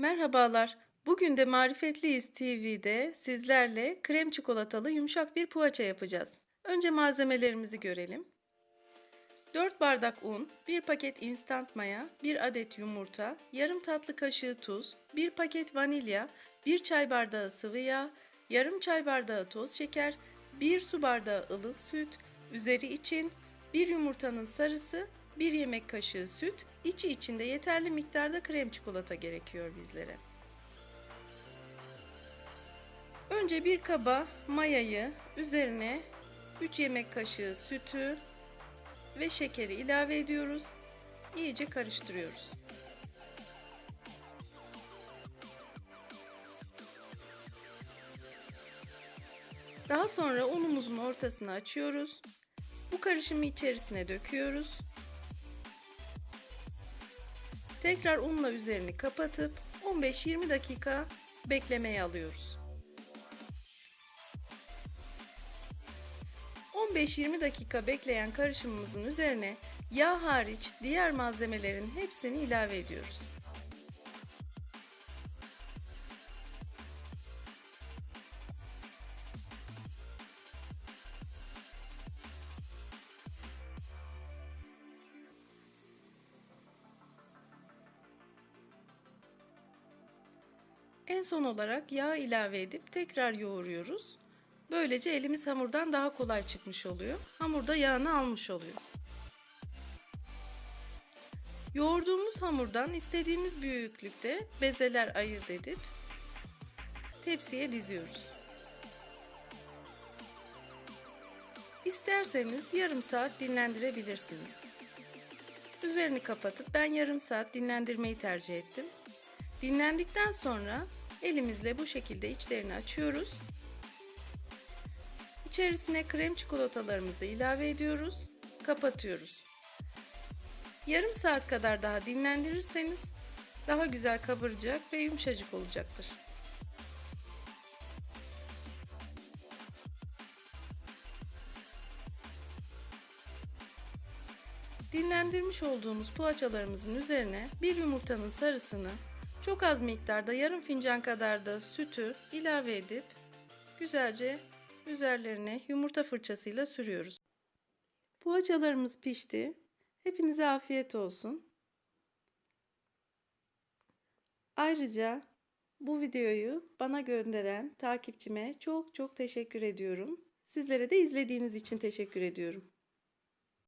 Merhabalar. Bugün de Marifetliyiz TV'de sizlerle krem çikolatalı yumuşak bir poğaça yapacağız. Önce malzemelerimizi görelim. 4 bardak un, 1 paket instant maya, 1 adet yumurta, yarım tatlı kaşığı tuz, 1 paket vanilya, 1 çay bardağı sıvı yağ, yarım çay bardağı toz şeker, 1 su bardağı ılık süt, üzeri için 1 yumurtanın sarısı, 1 yemek kaşığı süt, içi içinde yeterli miktarda krem çikolata gerekiyor bizlere. Önce bir kaba mayayı, üzerine 3 yemek kaşığı sütü ve şekeri ilave ediyoruz. İyice karıştırıyoruz. Daha sonra unumuzun ortasını açıyoruz. Bu karışımı içerisine döküyoruz. Tekrar unla üzerini kapatıp 15-20 dakika beklemeye alıyoruz. 15-20 dakika bekleyen karışımımızın üzerine yağ hariç diğer malzemelerin hepsini ilave ediyoruz. En son olarak yağ ilave edip tekrar yoğuruyoruz. Böylece elimiz hamurdan daha kolay çıkmış oluyor. Hamur da yağını almış oluyor. Yoğurduğumuz hamurdan istediğimiz büyüklükte bezeler ayırt edip tepsiye diziyoruz. İsterseniz yarım saat dinlendirebilirsiniz. Üzerini kapatıp ben yarım saat dinlendirmeyi tercih ettim. Dinlendikten sonra elimizle bu şekilde içlerini açıyoruz. İçerisine krem çikolatalarımızı ilave ediyoruz. Kapatıyoruz. Yarım saat kadar daha dinlendirirseniz daha güzel kabaracak ve yumuşacık olacaktır. Dinlendirmiş olduğumuz poğaçalarımızın üzerine bir yumurtanın sarısını çok az miktarda yarım fincan kadar da sütü ilave edip güzelce üzerlerine yumurta fırçasıyla sürüyoruz. Poğaçalarımız pişti. Hepinize afiyet olsun. Ayrıca bu videoyu bana gönderen takipçime çok çok teşekkür ediyorum. Sizlere de izlediğiniz için teşekkür ediyorum.